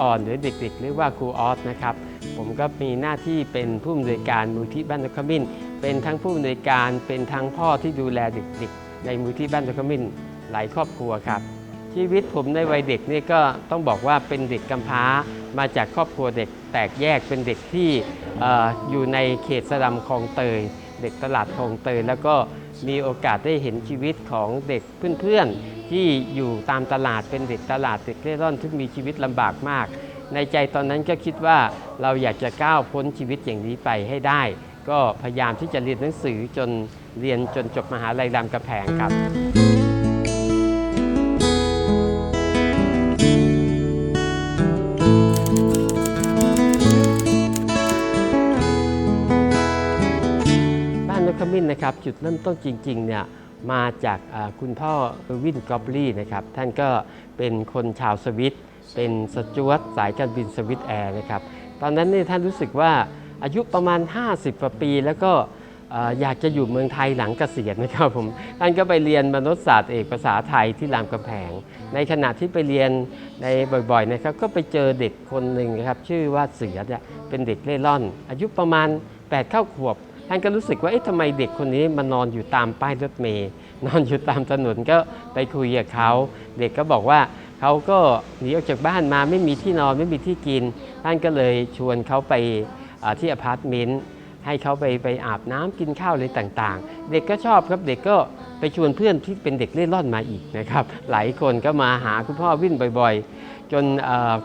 อ่อน หรือเด็กๆเรียกว่าครูออสนะครับ ผมก็มีหน้าที่เป็นผู้อำนวยการมูลที่บ้านนกขมิ้น เป็นทั้งผู้อำนวยการเป็นทั้งพ่อที่ดูแลเด็กๆ ในมูลที่บ้านนกขมิ้นหลายครอบครัวครับ ชีวิตผมในวัยเด็กนี่ก็ต้องบอกว่าเป็นเด็กกำพร้ามาจากครอบครัวเด็กแตกแยกเป็นเด็กที่อออยู่ในเขตสลัมคลองเตย เด็กตลาดคลองเตย แล้วก็มีโอกาสได้เห็นชีวิตของเด็กเพื่อนๆ ที่อยู่ตามตลาดเป็นเด็กตลาดเด็กเร่ร่อนที่มีชีวิตลำบากมาก ในใจตอนนั้นก็คิดว่าเราอยากจะก้าวพ้นชีวิตอย่างนี้ไปให้ได้ ก็พยายามที่จะเรียนหนังสือจนเรียนจนจบมหาลัยรามกำแพงครับบ้านนกขมิ้นนะครับจุดเริ่มต้นจริงๆเนี่ย มาจากคุณพ่อวินกอบลี่นะครับท่านก็เป็นคนชาวสวิต เป็นสจวตสายการบินสวิตแอร์นะครับตอนนั้นนี่ท่านรู้สึกว่าอายุประมาณ 50กว่าปี แล้วก็อยากจะอยู่เมืองไทยหลังเกษียณนะครับผมท่านก็ไปเรียนมนุษยศาสตร์เอกภาษาไทยที่รามคำแพง ในขณะที่ไปเรียนในบ่อยๆนะครับก็ไปเจอเด็กคนหนึ่งนะครับชื่อว่าเสือเนี่ยเป็นเด็กเล่ร่อน อายุประมาณ8เข้าขวบ ท่านก็รู้สึกว่าเอ๊ะทำไมเด็กคนนี้มานอนอยู่ตามป้ายรถเมย์นอนอยู่ตามถนนก็ไปคุยกับเขาเด็กก็บอกว่าเขาก็หนีออกจากบ้านมาไม่มีที่นอนไม่มีที่กิน ท่านก็เลยชวนเขาไปที่อพาร์ตเมนต์ให้เขาไปไปอาบน้ำกินข้าวอะไรต่างๆ เด็กก็ชอบครับเด็กก็ไปชวนเพื่อนที่เป็นเด็กเล่ร่อนมาอีกนะครับ หลายคนก็มาหาคุณพ่อวิ่นบ่อยๆ จน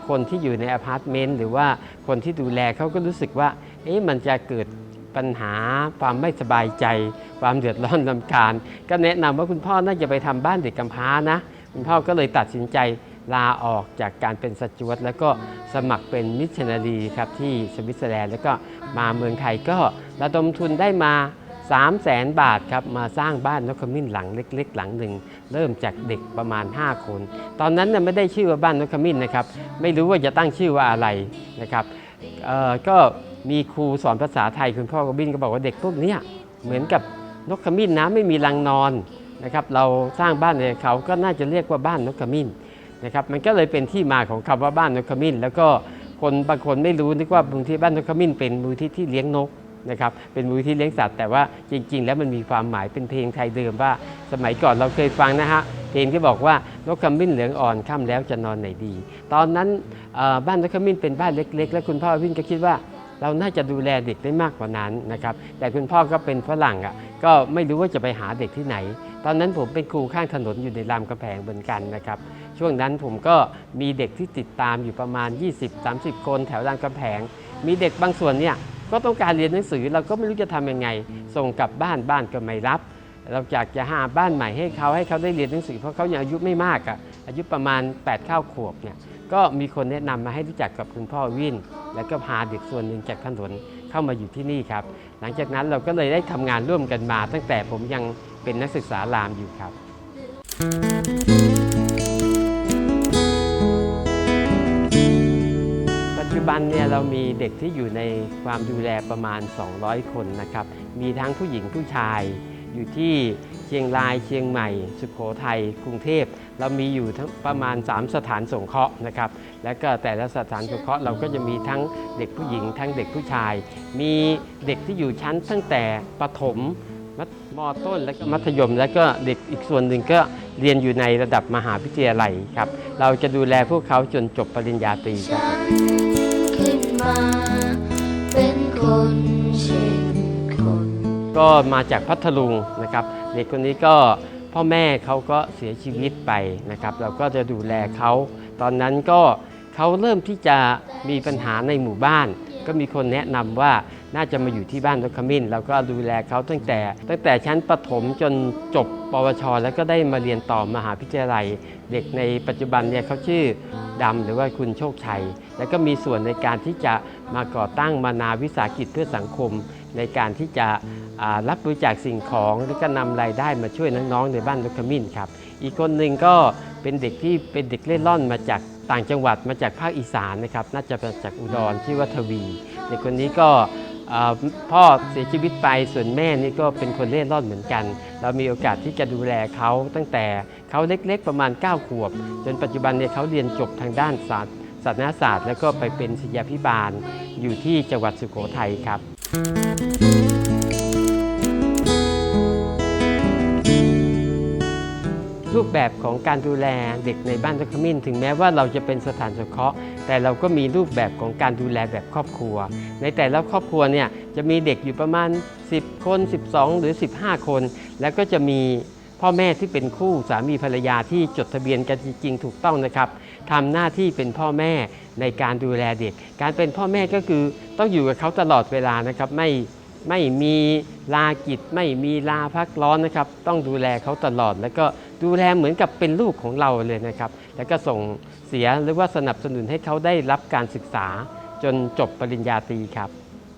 คนที่อยู่ในอพาร์ตเมนต์หรือว่าคนที่ดูแลเขาก็รู้สึกว่าเอ๊ะมันจะเกิด ปัญหาความไม่สบายใจ ความเดือดร้อนลำคาญก็แนะนำว่าคุณพ่อน่าจะไปทำบ้านเด็กกำพร้านะ คุณพ่อก็เลยตัดสินใจลาออกจากการเป็นสจวตแล้วก็สมัครเป็นมิชชันนารีครับที่สวิตเซอร์แลนด์แล้วก็มาเมืองไทยก็ระดมทุนได้มา3 0 0แสนบาทครับมาสร้างบ้านนกขมิ้นหลังเล็ก ๆ หลังหนึ่งเริ่มจากเด็กประมาณ 5 คน ตอนนั้นน่ะไม่ได้ชื่อว่าบ้านนกขมิ้นนะครับ ไม่รู้ว่าจะตั้งชื่อว่าอะไรนะครับเออก็ มีครูสอนภาษาไทยคุณพ่อกบินก็บอกว่าเด็กพวกนี้เหมือนกับนกขมิ้นนะไม่มีรังนอนนะครับเราสร้างบ้านในเขาก็น่าจะเรียกว่าบ้านนกขมิ้นนะครับมันก็เลยเป็นที่มาของคำว่าบ้านนกขมิ้น แล้วก็คนบางคนไม่รู้นึกว่ามูลที่บ้านนกขมิ้นเป็นมูลที่ที่เลี้ยงนกนะครับเป็นมูลที่เลี้ยงสัตว์แต่ว่าจริง ๆ แล้วมันมีความหมายเป็นเพลงไทยเดิมว่า สมัยก่อนเราเคยฟังนะฮะเพลงที่บอกว่านกขมิ้นเหลืองอ่อนค่ำแล้วจะนอนไหนดี ตอนนั้นบ้านนกขมิ้นเป็นบ้านเล็ก ๆ แล้วคุณพ่อวินก็คิดว่า เราน่าจะดูแลเด็กได้มากกว่านั้นนะครับแต่คุณพ่อก็เป็นฝรั่งอะก็ไม่รู้ว่าจะไปหาเด็กที่ไหน ตอนนั้นผมเป็นครูข้างถนนอยู่ในรามกำแพงเหมือนกันนะครับช่วงนั้นผมก็มีเด็กที่ติดตามอยู่ประมาณ 20-30 คนแถวรามกำแพงมีเด็กบางส่วนเนี่ยก็ต้องการเรียนหนังสือเราก็ไม่รู้จะทำยังไง ส่งกลับบ้านบ้านก็ไม่รับ เราอยากจะหาบ้านใหม่ให้เขาให้เขาได้เรียนหนังสือเพราะเขายังอายุไม่มากอะอายุประมาณ8เข้าขวบเนี่ย ก็มีคนแนะนำมาให้รู้จักกับคุณพ่อวิน แล้วก็พาเด็กส่วนหนึ่งจากถนนเข้ามาอยู่ที่นี่ครับ หลังจากนั้นเราก็เลยได้ทำงานร่วมกันมา ตั้งแต่ผมยังเป็นนักศึกษารามอยู่ครับ ปัจจุบันเนี่ยเรามีเด็กที่อยู่ในความดูแลประมาณ 200 คนนะครับ มีทั้งผู้หญิงผู้ชาย อยู่ที่เชียงรายเชียงใหม่ สุโขทัยกรุงเทพ เรามีอยู่ทั้งประมาณ 3 สถานสงเคราะห์นะครับ และก็แต่ละสถานสงเคราะห์เราก็จะมีทั้งเด็กผู้หญิง ทั้งเด็กผู้ชาย มีเด็กที่อยู่ชั้นตั้งแต่ประถมมัธมต้นและก็มัธยม แล้วก็เด็กอีกส่วนหนึ่งก็เรียนอยู่ในระดับมหาวิทยาลัยครับ เราจะดูแลพวกเขาจนจบปริญญาตรีครับ ก็มาจากพัทลุงนะครับเด็กคนนี้ก็พ่อแม่เขาก็เสียชีวิตไปนะครับ เราก็จะดูแลเขาตอนนั้นก็เขาเริ่มที่จะมีปัญหาในหมู่บ้าน ก็มีคนแนะนำว่าน่าจะมาอยู่ที่บ้านนกขมิ้นเราก็ดูแลเขาตั้งแต่ ตั้งแต่ชั้นประถมจนจบปวช แล้วก็ได้มาเรียนต่อมหาวิทยาลัย เด็กในปัจจุบันเนี่ยเขาชื่อดำหรือว่าคุณโชคชัย แล้วก็มีส่วนในการที่จะมาก่อตั้งมานาวิสาหกิจเพื่อสังคมในการที่จะ รับบริจาคสิ่งของแล้วก็นำรายได้มาช่วยน้องๆในบ้านนกขมิ้นครับ อีกคนหนึ่งก็เป็นเด็กที่เป็นเด็กเล่ร่อนมาจากต่างจังหวัดมาจากภาคอีสานนะครับ น่าจะมาจากอุดรชื่อว่าทวีเด็กคนนี้ก็พ่อเสียชีวิตไปส่วนแม่นี่ก็เป็นคนเล่ร่อนเหมือนกัน เรามีโอกาสที่จะดูแลเขาตั้งแต่เขาเล็กๆประมาณ 9 ขวบ จนปัจจุบันเนี่ยเขาเรียนจบทางด้านศาสตร์ศาสนศาสตร์ แล้วก็ไปเป็นศิษยาพิบาลอยู่ที่จังหวัดสุโขทัยครับ รูปแบบของการดูแลเด็กในบ้านตะขมิ้น ถึงแม้ว่าเราจะเป็นสถานสงเคราะห์ แต่เราก็มีรูปแบบของการดูแลแบบครอบครัว ในแต่ละครอบครัวเนี่ยจะมีเด็กอยู่ประมาณ 10 คน 12 หรือ 15 คน แล้วก็จะมีพ่อแม่ที่เป็นคู่สามีภรรยาที่จดทะเบียนกันจริงๆถูกต้องนะครับทำหน้าที่เป็นพ่อแม่ในการดูแลเด็ก การเป็นพ่อแม่ก็คือต้องอยู่กับเขาตลอดเวลานะครับไม่ไม่มีลากิจไม่มีลาพักร้อนนะครับ ต้องดูแลเขาตลอดแล้วก็ ดูแลเหมือนกับเป็นลูกของเราเลยนะครับ แล้วก็ส่งเสียหรือว่าสนับสนุนให้เขาได้รับการศึกษาจนจบปริญญาตรีครับ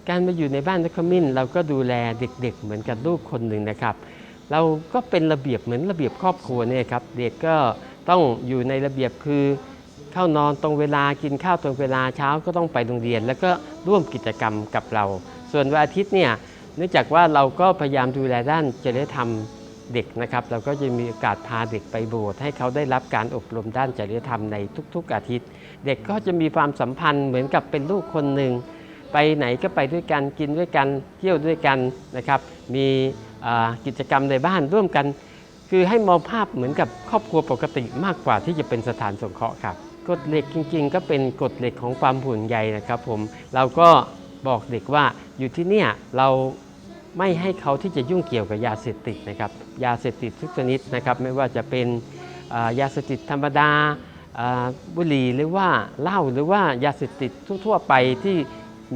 การมาอยู่ในบ้านนักขมิ้น เราก็ดูแลเด็กๆ เหมือนกับลูกคนหนึ่งนะครับ เราก็เป็นระเบียบเหมือนระเบียบครอบครัวเนี่ยครับ เด็กก็ต้องอยู่ในระเบียบคือเข้านอนตรงเวลากินข้าวตรงเวลาเช้าก็ต้องไปโรงเรียน แล้วก็ร่วมกิจกรรมกับเรา ส่วนวันอาทิตย์เนี่ยเนื่องจากว่าเราก็พยายามดูแลด้านจริยธรรม เด็กนะครับ เราก็จะมีโอกาสพาเด็กไปโบสถ์ให้เขาได้รับการอบรมด้านจริยธรรมในทุก ๆ อาทิตย์ เด็กก็จะมีความสัมพันธ์เหมือนกับเป็นลูกคนหนึ่งไปไหนก็ไปด้วยกันกินด้วยกันเที่ยวด้วยกันนะครับ มีกิจกรรมในบ้านร่วมกัน คือให้มองภาพเหมือนกับครอบครัวปกติมากกว่าที่จะเป็นสถานสงเคราะห์ครับกฎเหล็กจริง ๆ ก็เป็นกฎเหล็กของความห่วงใยนะครับผมเราก็บอกเด็กว่าอยู่ที่เนี่ยเรา ไม่ให้เขาที่จะยุ่งเกี่ยวกับยาเสพติดนะครับยาเสพติดทุกชนิดนะครับไม่ว่าจะเป็นยาเสพติดธรรมดาอ่าบุหรี่หรือว่าเหล้าหรือว่ายาเสพติดทั่ว ๆ ไปที่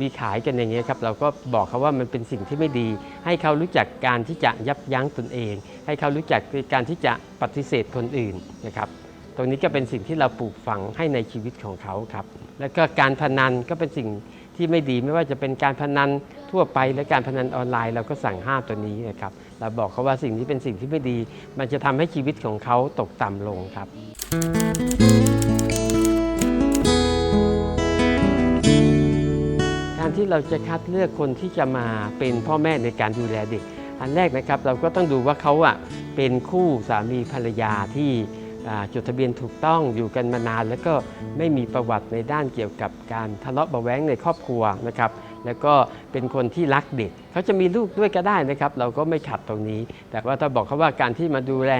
มีขายกันอย่างเงี้ยครับเราก็บอกเขาว่ามันเป็นสิ่งที่ไม่ดี ให้เขารู้จักการที่จะยับยั้งตนเอง ให้เขารู้จักการที่จะปฏิเสธคนอื่นนะครับตรงนี้ก็เป็นสิ่งที่เราปลูกฝังให้ในชีวิตของเขาครับ แล้วก็การพนันก็เป็นสิ่ง ที่ไม่ดีไม่ว่าจะเป็นการพนันทั่วไปและการพนันออนไลน์เราก็สั่งห้ามตัวนี้นะครับเราบอกเขาว่าสิ่งนี้เป็นสิ่งที่ไม่ดี มันจะทำให้ชีวิตของเขาตกต่ำลงครับการที่เราจะคัดเลือกคนที่จะมาเป็นพ่อแม่ในการดูแลเด็ก อันแรกนะครับเราก็ต้องดูว่าเขาอะเป็นคู่สามีภรรยาที่ จดทะเบียนถูกต้องอยู่กันมานาน แล้วก็ไม่มีประวัติในด้านเกี่ยวกับการทะเลาะเบาะแว้งในครอบครัวนะครับแล้วก็เป็นคนที่รักเด็กเขาจะมีลูกด้วยก็ได้นะครับ เราก็ไม่ขัดตรงนี้ แต่ว่าถ้าบอกเขาว่าการที่มาดูแล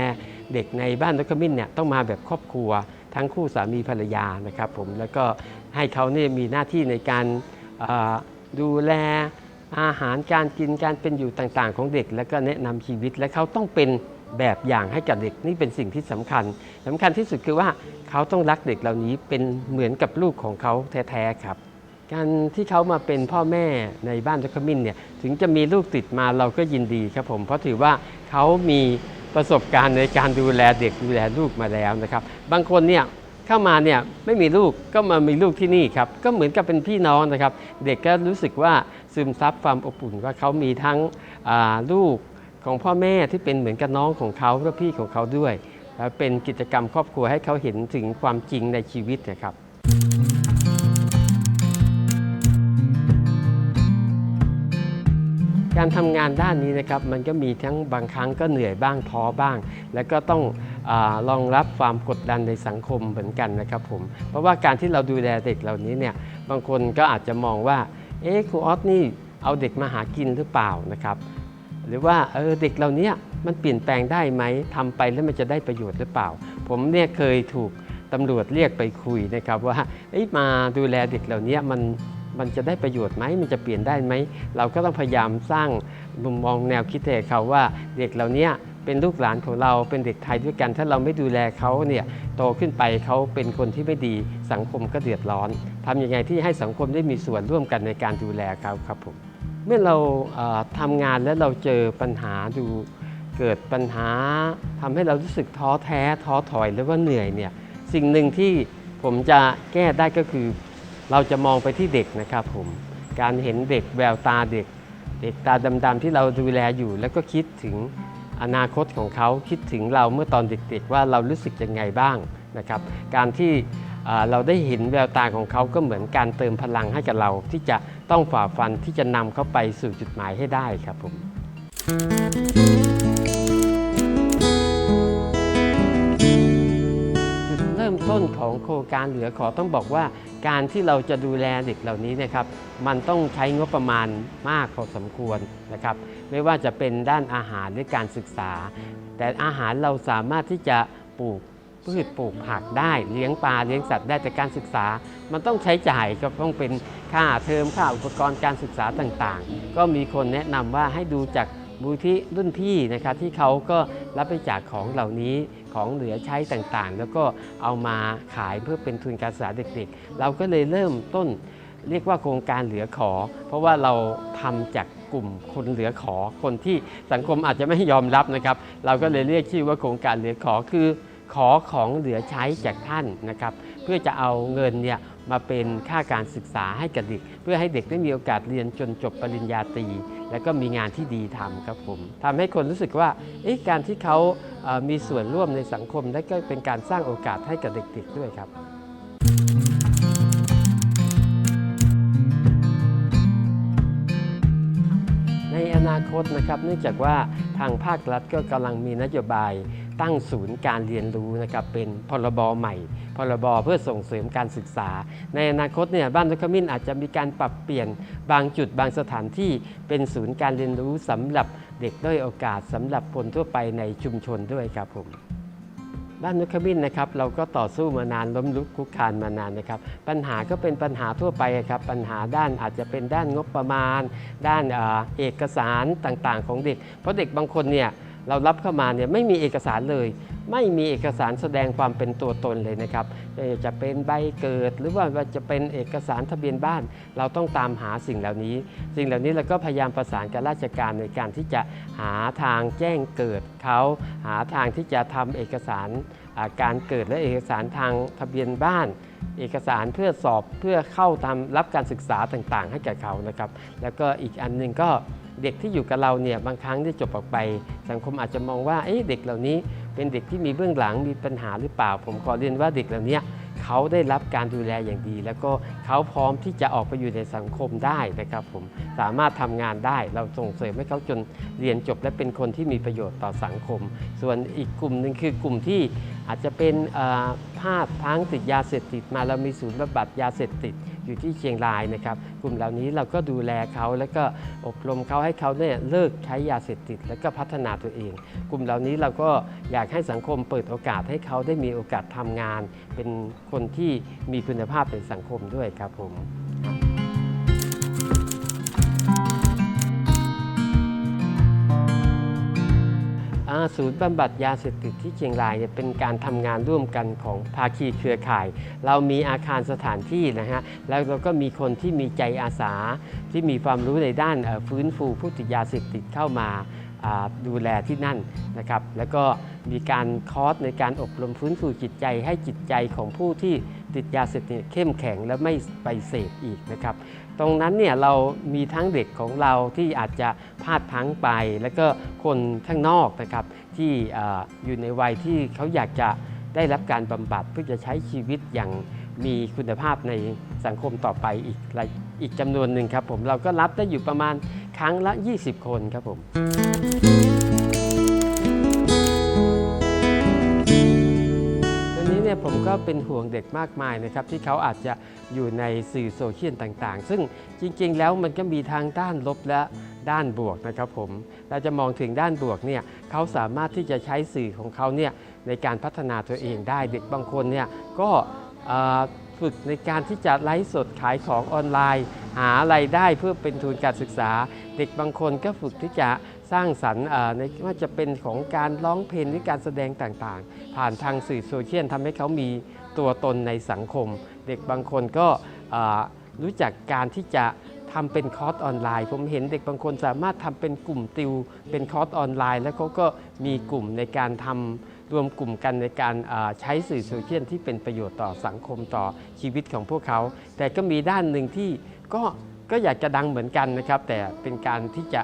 เด็กในบ้านนกขมิ้นเนี่ยต้องมาแบบครอบครัว ทั้งคู่สามีภรรยานะครับผมแล้วก็ให้เขาเนี่ยมีหน้าที่ในการดูแลอาหารการกินการเป็นอยู่ต่างๆ ของเด็ก แล้วก็แนะนำชีวิตและเขาต้องเป็น แบบอย่างให้กับเด็กนี่เป็นสิ่งที่สำคัญสำคัญที่สุดคือว่าเขาต้องรักเด็กเหล่านี้เป็นเหมือนกับลูกของเขาแท้ๆครับ การที่เขามาเป็นพ่อแม่ในบ้านจักมินเนี่ยถึงจะมีลูกติดมาเราก็ยินดีครับผมเพราะถือว่าเขามีประสบการณ์ในการดูแลเด็กดูแลลูกมาแล้วนะครับ บางคนเนี่ยเข้ามาเนี่ยไม่มีลูกก็มามีลูกที่นี่ครับก็เหมือนกับเป็นพี่น้องนะครับ เด็กก็รู้สึกว่าซึมซับความอบอุ่นว่าเขามีทั้งลูก ของพ่อแม่ที่เป็นเหมือนกับน้องของเขาและพี่ของเขาด้วย แล้วเป็นกิจกรรมครอบครัวให้เขาเห็นถึงความจริงในชีวิตนะครับการทำงานด้านนี้นะครับมันก็มีทั้งบางครั้งก็เหนื่อยบ้างท้อบ้าง แล้วก็ต้องอรองรับความกดดันในสังคมเหมือนกันนะครับผมเพราะว่าการที่เราดูแลเด็กเหล่านี้เนี่ยบางคนก็อาจจะมองว่าเอ๊ะครูออสนี่เอาเด็กมาหากินหรือเปล่านะครับ หรือว่าเออเด็กเหล่านี้มันเปลี่ยนแปลงได้ไหมทำไปแล้วมันจะได้ประโยชน์หรือเปล่า ผมเนี่ยเคยถูกตำรวจเรียกไปคุยนะครับว่าเอ้มาดูแลเด็กเหล่านี้มันมันจะได้ประโยชน์ไหมมันจะเปลี่ยนได้ไหม เราก็ต้องพยายามสร้างมุมมองแนวคิดให้เขาว่าเด็กเหล่านี้เป็นลูกหลานของเราเป็นเด็กไทยด้วยกัน ถ้าเราไม่ดูแลเขาเนี่ยโตขึ้นไปเขาเป็นคนที่ไม่ดีสังคมก็เดือดร้อนทำยังไงที่ให้สังคมได้มีส่วนร่วมกันในการดูแลเขาครับผม เมื่อเราเอ่อทำงานแล้วเราเจอปัญหาดูเกิดปัญหาทำให้เรารู้สึกท้อแท้ท้อถอยหรือว่าเหนื่อยเนี่ยสิ่งหนึ่งที่ผมจะแก้ได้ก็คือ เราจะมองไปที่เด็กนะครับผมการเห็นเด็กแววตาเด็ก เด็กตาดำๆที่เราดูแลอยู่ แล้วก็คิดถึงอนาคตของเขาคิดถึงเราเมื่อตอนเด็กๆ ว่าเรารู้สึกยังไงบ้างนะครับ การที่ เราได้เห็นแววตาของเขาก็เหมือนการเติมพลังให้กับเรา ที่จะต้องฝ่าฟันที่จะนำเขาไปสู่จุดหมายให้ได้ครับผม จุดเริ่มต้นของโครงการเหลือขอต้องบอกว่า การที่เราจะดูแลเด็กเหล่านี้นะครับ มันต้องใช้งบประมาณมากพอสมควรนะครับ ไม่ว่าจะเป็นด้านอาหารหรือการศึกษา แต่อาหารเราสามารถที่จะปลูก พืชปลูกผักได้เลี้ยงปลาเลี้ยงสัตว์ได้แต่การศึกษา มันต้องใช้จ่ายก็ต้องเป็นค่าเทอมค่าอุปกรณ์การศึกษาต่างๆ ก็มีคนแนะนำว่าให้ดูจากมูลที่รุ่นพี่นะครับที่เขาก็รับบริจาคของเหล่านี้ของเหลือใช้ต่างๆ แล้วก็เอามาขายเพื่อเป็นทุนการศึกษาเด็กๆ เราก็เลยเริ่มต้นเรียกว่าโครงการเหลือขอ เพราะว่าเราทำจากกลุ่มคนเหลือขอคนที่สังคมอาจจะไม่ยอมรับนะครับ เราก็เลยเรียกชื่อว่าโครงการเหลือขอคือ ขอของเหลือใช้จากท่านนะครับ เพื่อจะเอาเงินเนี่ยมาเป็นค่าการศึกษาให้กับเด็ก เพื่อให้เด็กได้มีโอกาสเรียนจนจบปริญญาตรี และก็มีงานที่ดีทำครับผมทำให้คนรู้สึกว่าการที่เขามีส่วนร่วมในสังคมและก็เป็นการสร้างโอกาสให้กับเด็กๆด้วยครับในอนาคตนะครับเนื่องจากว่าทางภาครัฐก็กำลังมีนโยบาย ตั้งศูนย์การเรียนรู้นะครับเป็นพรบใหม่ พรบเพื่อส่งเสริมการศึกษา ในอนาคตเนี่ยบ้านนกขมิ้นอาจจะมีการปรับเปลี่ยนบางจุดบางสถานที่เป็นศูนย์การเรียนรู้สำหรับเด็กด้อยโอกาสสำหรับคนทั่วไปในชุมชนด้วยครับผมบ้านนุขมิ้นนะครับเราก็ต่อสู้มานานล้มลุกคุกคานมานานนะครับปัญหาก็เป็นปัญหาทั่วไปครับปัญหาด้านอาจจะเป็นด้านงบประมาณ ด้านเอกสารต่างๆ ของเด็ก เพราะเด็กบางคนเนี่ย เรารับเข้ามาเนี่ยไม่มีเอกสารเลย ไม่มีเอกสารแสดงความเป็นตัวตนเลยนะครับ จะเป็นใบเกิดหรือว่าจะเป็นเอกสารทะเบียนบ้าน เราต้องตามหาสิ่งเหล่านี้ สิ่งเหล่านี้เราก็พยายามประสานกับราชการในการที่จะหาทางแจ้งเกิดเขาหาทางที่จะทำเอกสารการเกิดและเอกสารทางทะเบียนบ้าน เอกสารเพื่อสอบเพื่อเข้าทำรับการศึกษาต่างๆ ให้แก่เขานะครับ แล้วก็อีกอันหนึ่งก็ เด็กที่อยู่กับเราเนี่ยบางครั้งที่จบออกไป สังคมอาจจะมองว่าเอ๊ะเด็กเหล่านี้เป็นเด็กที่มีเบื้องหลังมีปัญหาหรือเปล่า ผมขอเรียนว่าเด็กเหล่านี้เขาได้รับการดูแลอย่างดี แล้วก็เขาพร้อมที่จะออกไปอยู่ในสังคมได้นะครับผมสามารถทำงานได้ เราส่งเสริมให้เขาจนเรียนจบและเป็นคนที่มีประโยชน์ต่อสังคม ส่วนอีกกลุ่มหนึ่งคือกลุ่มที่ อาจจะเป็นเอ่อพพังติดยาเสพติดมาเรามีศูนย์บำบัดยาเสพติดอยู่ที่เชียงรายนะครับ กลุ่มเหล่านี้เราก็ดูแลเขาแล้วก็อบรมเขาให้เขาเนี่ยเลิกใช้ยาเสพติด แล้วก็พัฒนาตัวเอง กลุ่มเหล่านี้เราก็อยากให้สังคมเปิดโอกาสให้เขาได้มีโอกาสทำงาน เป็นคนที่มีคุณภาพในสังคมด้วยครับผม ศูนย์บำบัดยาเสพติดที่เชียงรายเป็นการทำงานร่วมกันของภาคีเครือข่าย เรามีอาคารสถานที่นะฮะแล้วเราก็มีคนที่มีใจอาสา ที่มีความรู้ในด้านฟื้นฟูผู้ติดยาเสพติดเข้ามาดูแลที่นั่นนะครับ แล้วก็มีการคอร์สในการอบรมฟื้นฟูจิตใจให้จิตใจของผู้ที่ติดยาเสพติดเข้มแข็งและไม่ไปเสพอีกนะครับ ตรงนั้นเนี่ยเรามีทั้งเด็กของเราที่อาจจะพลาดพลั้งไป แล้วก็คนข้างนอกนะครับที่อยู่ในวัยที่เขาอยากจะได้รับการบำบัดเพื่อจะใช้ชีวิตอย่างมีคุณภาพในสังคมต่อไปอีกอีกจำนวนหนึ่งครับผมเราก็รับได้อยู่ประมาณครั้งละ 20 คนครับผม ก็เป็นห่วงเด็กมากมายนะครับที่เขาอาจจะอยู่ในสื่อโซเชียลต่างๆ ซึ่งจริงๆ แล้วมันก็มีทางด้านลบและด้านบวกนะครับผมเราจะมองถึงด้านบวกเนี่ยเขาสามารถที่จะใช้สื่อของเขาเนี่ยในการพัฒนาตัวเองได้เด็กบางคนเนี่ยก็อ่อ ฝึกในการที่จะไลฟ์สดขายของออนไลน์ หาไรายได้เพื่อเป็นทุนการศึกษา เด็กบางคนก็ฝึกที่จะสร้างสรรค์ในว่าจะเป็นของการร้องเพลงหรือการแสดงต่างๆ ผ่านทางสื่อโซเชียลทำให้เขามีตัวตนในสังคม เด็กบางคนก็รู้จักการที่จะทำเป็นคอร์สออนไลน์ ผมเห็นเด็กบางคนสามารถทำเป็นกลุ่มติว เป็นคอร์สออนไลน์ แล้วเขาก็มีกลุ่มในการทำ รวมกลุ่มกันในการใช้สื่อโซเชียลที่เป็นประโยชน์ต่อสังคมต่อชีวิตของพวกเขา แต่ก็มีด้านหนึ่งที่ก็ก็อยากจะดังเหมือนกันนะครับ แต่เป็นการที่จะ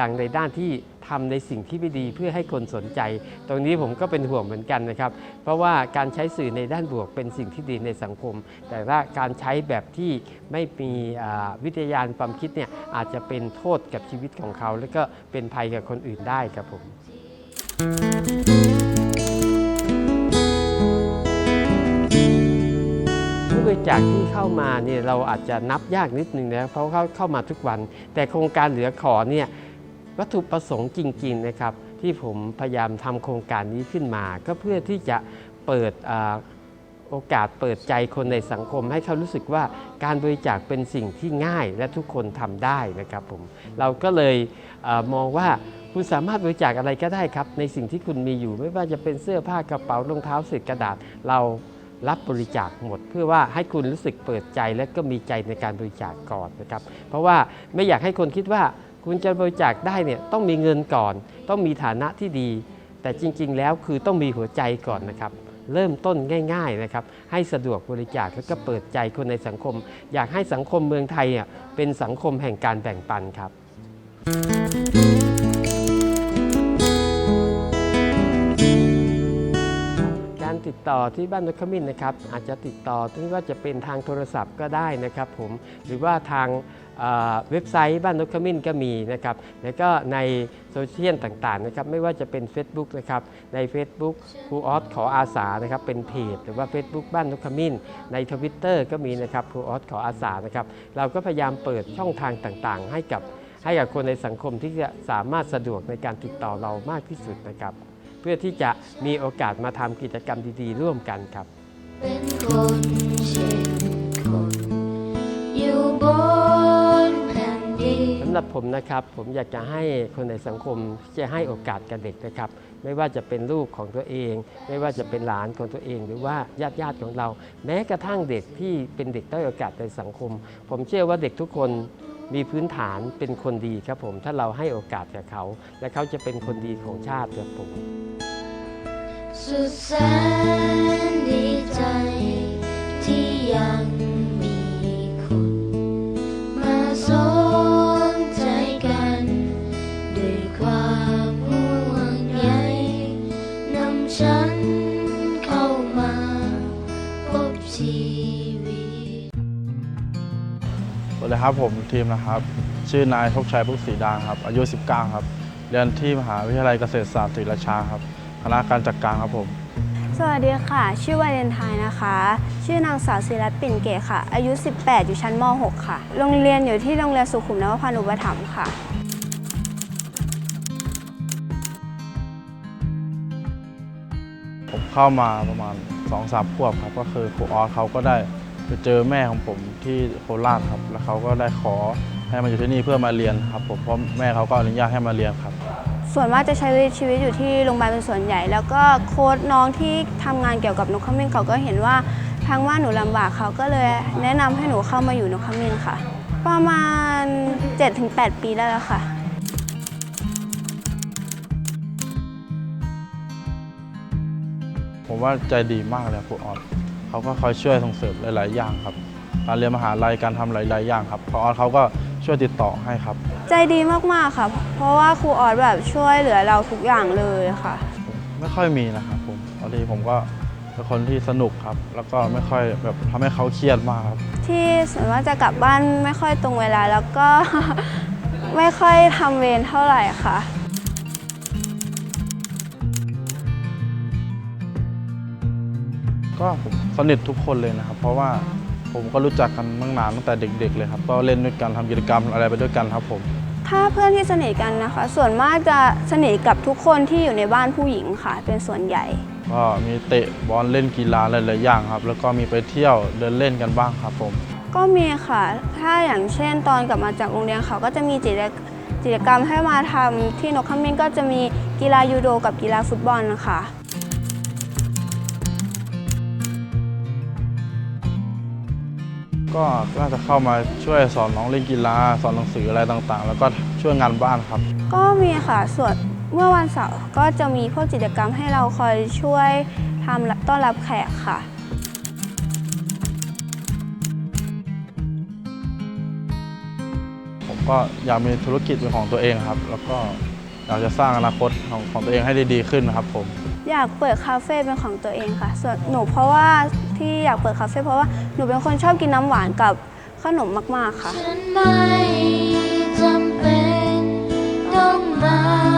ดังในด้านที่ททำในสิ่งที่ไม่ดีเพื่อให้คนสนใจ ตรงนี้ผมก็เป็นห่วงเหมือนกันนะครับ เพราะว่าการใช้สื่อในด้านบวกเป็นสิ่งที่ดีในสังคม แต่ว่าการใช้แบบที่ไม่มีวิทยานความคิดเนี่ยอาจจะเป็นโทษกับชีวิตของเขา แล้วก็เป็นภัยกับคนอื่นได้ครับผม บริจาคที่เข้ามาเนี่ยเราอาจจะนับยากนิดนึงนะเพราะเขาเข้ามาทุกวัน แต่โครงการเหลือขอเนี่ยวัตถุประสงค์จริงๆนะครับ ที่ผมพยายามทำโครงการนี้ขึ้นมา ก็เพื่อที่จะเปิดอโอกาสเปิดใจคนในสังคม ให้เขารู้สึกว่าการบริจาคเป็นสิ่งที่ง่ายและทุกคนทำได้นะครับผมเราก็เลยเอมองว่าคุณสามารถบริจาคอะไรก็ได้ครับ ในสิ่งที่คุณมีอยู่ ไม่ว่าจะเป็นเสื้อผ้ากระเป๋ารองเท้าเศษกระดาษเรา รับบริจาคหมด เพื่อว่าให้คุณรู้สึกเปิดใจและก็มีใจในการบริจาคก่อนนะครับ เพราะว่าไม่อยากให้คนคิดว่าคุณจะบริจาคได้เนี่ยต้องมีเงินก่อน ต้องมีฐานะที่ดี แต่จริง ๆ แล้วคือต้องมีหัวใจก่อนนะครับ เริ่มต้นง่าย ๆนะครับ ให้สะดวกบริจาคแล้วก็เปิดใจคนในสังคม อยากให้สังคมเมืองไทยอะเป็นสังคมแห่งการแบ่งปันครับ ติดต่อที่บ้านนกขมิ้นนะครับ อาจจะติดต่อไม่ว่าจะเป็นทางโทรศัพท์ก็ได้นะครับผมหรือว่าทางเเว็บไซต์บ้านนกขมิ้นก็มีนะครับ แล้วก็ในโซเชียลต่างๆนะครับ ไม่ว่าจะเป็น Facebook นะครับ ใน Facebook ครูออสขออาสานะครับ เป็นเพจ หรือว่า Facebook บ้านนกขมิ้น ในทวิตเตอร์ก็มีนะครับครูออสขออาสานะครับ เราก็พยายามเปิดช่องทางต่างๆ ให้กับให้กับคนในสังคมที่จะสามารถสะดวกในการติดต่อเรามากที่สุดนะครับ พื่อที่จะมีโอกาสมาทำกิจกรรมดีๆ ร่วมกันครับ เป็นคนเช่นคนอยู่บนแผ่นดินสำหรับผมนะครับ ผมอยากจะให้คนในสังคมที่จะให้โอกาสกับเด็กนะครับ ไม่ว่าจะเป็นลูกของตัวเอง ไม่ว่าจะเป็นหลานของตัวเอง หรือว่าญาติญาติๆของเรา แม้กระทั่งเด็กที่เป็นเด็กด้อยโอกาสในสังคม ผมเชื่อว่าเด็กทุกคนมีพื้นฐานเป็นคนดีครับผม ถ้าเราให้โอกาสกับเขา และเขาจะเป็นคนดีของชาติครับผม สุดแสนดีใจที่ยังมีคน มาสนใจกันด้วยความห่วงใยนำฉันเข้ามาพบชีวิตสวัสดีครับผมทีมนะครับ ชื่อนายโชคชัยพุกศรีดางครับ อายุ 19 ครับ เรียนที่มหาวิทยาลัยเกษตรศาสตร์ศรีราชาครับ ณะการจัดการครับผม สวัสดีค่ะ ชื่อวาเลนไทน์นะคะ ชื่อนางสาวศิรัตน์ปิ่นเกตค่ะ อายุ 18 อยู่ชั้นม .6 ค่ะ โรงเรียนอยู่ที่โรงเรียนสุขุมนวพันธ์อุปถัมภ์ค่ะ ผมเข้ามาประมาณ2อสามขวบครับ ก็คือครูออสเขาก็ได้ไปเจอแม่ของผมที่โคราชครับ แล้วเขาก็ได้ขอให้มาอยู่ที่นี่เพื่อมาเรียนครับผม เพราะแม่เขาก็อนุญาตให้มาเรียนครับ ส่วนมากจะใช้ชีวิตอยู่ที่โรงพยาบาลเป็นส่วนใหญ่ แล้วก็โค้ดน้องที่ทำงานเกี่ยวกับนกขมิ้นเขาก็เห็นว่าทางว่าหนูลำบากเขาก็เลยแนะนำให้หนูเข้ามาอยู่นกขมิ้นค่ะ ประมาณ 7-8 ปีได้แล้วค่ะผมว่าใจดีมากเลยครูออสเขาก็คอยช่วยส่งเสริมหลาย ๆ อย่างครับ การเรียนมหาลัยการทำหลาย ๆ อย่างครับครูออสเขาก็ ช่วยติดต่อให้ครับ ใจดีมากๆค่ะ เพราะว่าครูออสแบบช่วยเหลือเราทุกอย่างเลยค่ะ ไม่ค่อยมีนะครับผมพอดีผมก็เป็นคนที่สนุกครับ แล้วก็ไม่ค่อยแบบทำให้เขาเครียดมากครับ ที่ส่วนมากจะกลับบ้านไม่ค่อยตรงเวลาแล้วก็ ไม่ค่อยทำเวรเท่าไหร่ค่ะก็ผมสนิททุกคนเลยนะครับ เพราะว่า ผมก็รู้จักกันตั้งนานตั้งแต่เด็ก ๆ เลยครับ ก็เล่นด้วยกันทำกิจกรรมอะไรไปด้วยกันครับผม ถ้าเพื่อนที่สนิทกันนะคะ ส่วนมากจะสนิทกับทุกคนที่อยู่ในบ้านผู้หญิงค่ะ เป็นส่วนใหญ่ ก็มีเตะบอลเล่นกีฬาหลายๆอย่างครับ แล้วก็มีไปเที่ยวเดินเล่นกันบ้างครับผม ก็มีค่ะ ถ้าอย่างเช่นตอนกลับมาจากโรงเรียนเขาก็จะมีกิจกิจกรรมให้มาทำที่นกขมิ้นก็จะมีกีฬายูโดกับกีฬาฟุตบอลนะคะ ก็น่าจะเข้ามาช่วยสอนน้องเล่นกีฬาสอนหนังสืออะไรต่างๆ แล้วก็ช่วยงานบ้านครับ ก็มีค่ะส่วนเมื่อวันเสาร์ก็จะมีพวกกิจกรรมให้เราคอยช่วยทำต้อนรับแขกค่ะผมก็อยากมีธุรกิจเป็นของตัวเองครับ แล้วก็อยากจะสร้างอนาคตของของตัวเองให้ได้ดีขึ้นนะครับผม อยากเปิดคาเฟ่เป็นของตัวเองค่ะ ส่วนหนูเพราะว่าที่อยากเปิดคาเฟ่เพราะว่าหนูเป็นคนชอบกินน้ำหวานกับขนมมาก ๆค่ะ ฉันไม่จำเป็นต้องมา